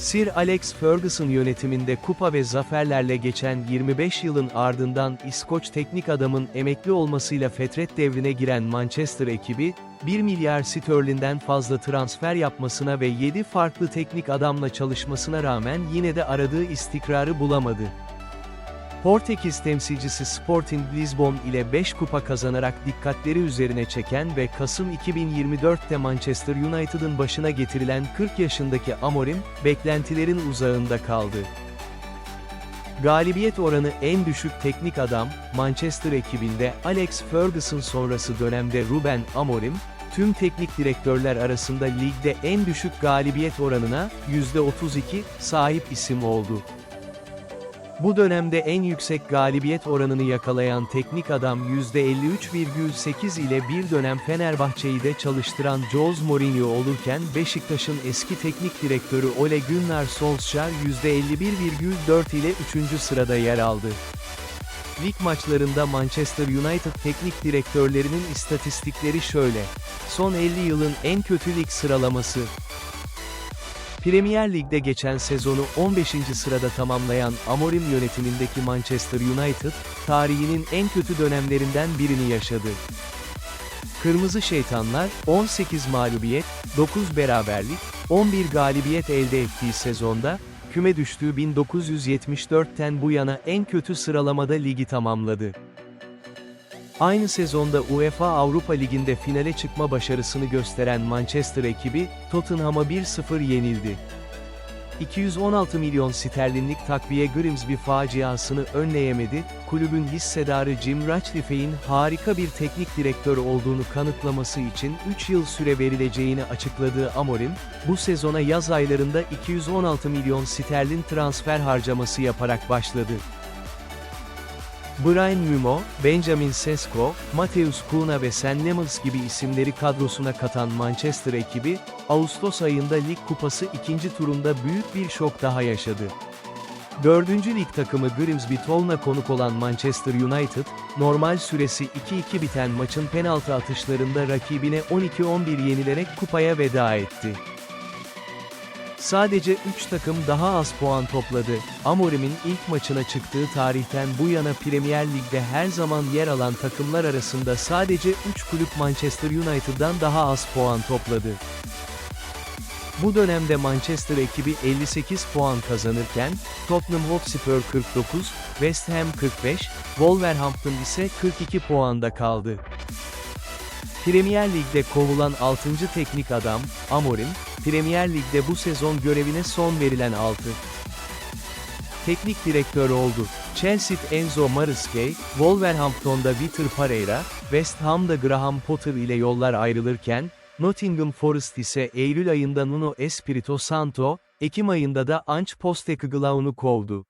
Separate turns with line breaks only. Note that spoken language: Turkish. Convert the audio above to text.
Sir Alex Ferguson yönetiminde kupa ve zaferlerle geçen 25 yılın ardından İskoç teknik adamın emekli olmasıyla fetret devrine giren Manchester ekibi, 1 milyar sterlinden fazla transfer yapmasına ve 7 farklı teknik adamla çalışmasına rağmen yine de aradığı istikrarı bulamadı. Portekiz temsilcisi Sporting Lisbon ile 5 kupa kazanarak dikkatleri üzerine çeken ve Kasım 2024'te Manchester United'ın başına getirilen 40 yaşındaki Amorim, beklentilerin uzağında kaldı. Galibiyet oranı en düşük teknik adam, Manchester ekibinde Alex Ferguson sonrası dönemde Ruben Amorim, tüm teknik direktörler arasında ligde en düşük galibiyet oranına, %32, sahip isim oldu. Bu dönemde en yüksek galibiyet oranını yakalayan teknik adam %53,8 ile bir dönem Fenerbahçe'yi de çalıştıran Jose Mourinho olurken Beşiktaş'ın eski teknik direktörü Ole Gunnar Solskjaer %51,4 ile 3. sırada yer aldı. Lig maçlarında Manchester United teknik direktörlerinin istatistikleri şöyle. Son 50 yılın en kötü lig sıralaması, Premier Lig'de geçen sezonu 15. sırada tamamlayan Amorim yönetimindeki Manchester United, tarihinin en kötü dönemlerinden birini yaşadı. Kırmızı Şeytanlar, 18 mağlubiyet, 9 beraberlik, 11 galibiyet elde ettiği sezonda, küme düştüğü 1974'ten bu yana en kötü sıralamada ligi tamamladı. Aynı sezonda UEFA Avrupa Ligi'nde finale çıkma başarısını gösteren Manchester ekibi, Tottenham'a 1-0 yenildi. 216 milyon sterlinlik takviye Grimsby faciasını önleyemedi, kulübün hissedarı Jim Ratcliffe'in harika bir teknik direktör olduğunu kanıtlaması için 3 yıl süre verileceğini açıkladığı Amorim, bu sezona yaz aylarında 216 milyon sterlin transfer harcaması yaparak başladı. Brian Mumo, Benjamin Sesko, Mateus Cunha ve Sen Nemmels gibi isimleri kadrosuna katan Manchester ekibi, Ağustos ayında Lig Kupası ikinci turunda büyük bir şok daha yaşadı. Dördüncü lig takımı Grimsby Town'a konuk olan Manchester United, normal süresi 2-2 biten maçın penaltı atışlarında rakibine 12-11 yenilerek kupaya veda etti. Sadece 3 takım daha az puan topladı. Amorim'in ilk maçına çıktığı tarihten bu yana Premier Lig'de her zaman yer alan takımlar arasında sadece 3 kulüp Manchester United'dan daha az puan topladı. Bu dönemde Manchester ekibi 58 puan kazanırken, Tottenham Hotspur 49, West Ham 45, Wolverhampton ise 42 puanda kaldı. Premier Lig'de kovulan 6. teknik adam, Amorim, Premier Lig'de bu sezon görevine son verilen 6. Teknik direktör oldu. Chelsea'de Enzo Maresca, Wolverhampton'da Vitor Pereira, West Ham'da Graham Potter ile yollar ayrılırken, Nottingham Forest ise Eylül ayında Nuno Espirito Santo, Ekim ayında da Ange Postecoglou'nu kovdu.